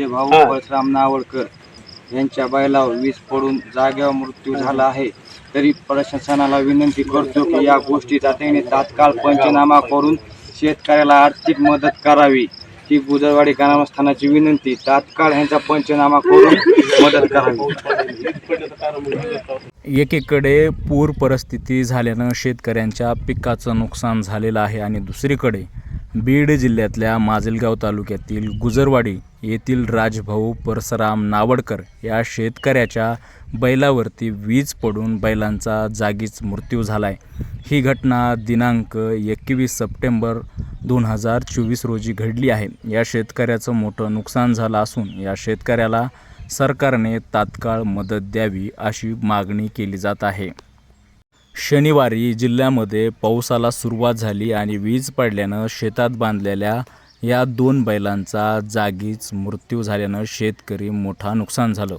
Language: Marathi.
माझे भाऊ परशुराम नावडकर यांच्या बैलावर वीज पडून जागेवर मृत्यू झाला आहे. तरी प्रशासनाला विनंती करतो की या गोष्टीचा त्याने तात्काळ पंचनामा करून शेतकऱ्याला आर्थिक मदत करावी. ही गुजरवाडी ग्रामस्थानाची विनंती. तात्काळ ह्यांचा पंचनामा करून मदत करावी. एकीकडे पूर परिस्थिती झाल्यानं शेतकऱ्यांच्या पिकाचं नुकसान झालेलं आहे आणि दुसरीकडे बीड जिल्ह्यातल्या माजलगाव तालुक्यातील गुजरवाडी येथील राजभाऊ परसराम नावडकर या शेतकऱ्याच्या बैलावरती वीज पडून बैलांचा जागीच मृत्यू झाला आहे ही घटना दिनांक एकवीस सप्टेंबर दोन हजार चोवीस रोजी घडली आहे. या शेतकऱ्याचं मोठं नुकसान झालं असून या शेतकऱ्याला सरकारने तात्काळ मदत द्यावी अशी मागणी केली जात आहे. शनिवारी जिल्ह्यामध्ये पावसाला सुरुवात झाली आणि वीज पडल्यानं शेतात बांधलेल्या या दोन बैलांचा जागीच मृत्यू झाल्यानं शेतकरी मोठा नुकसान झालं.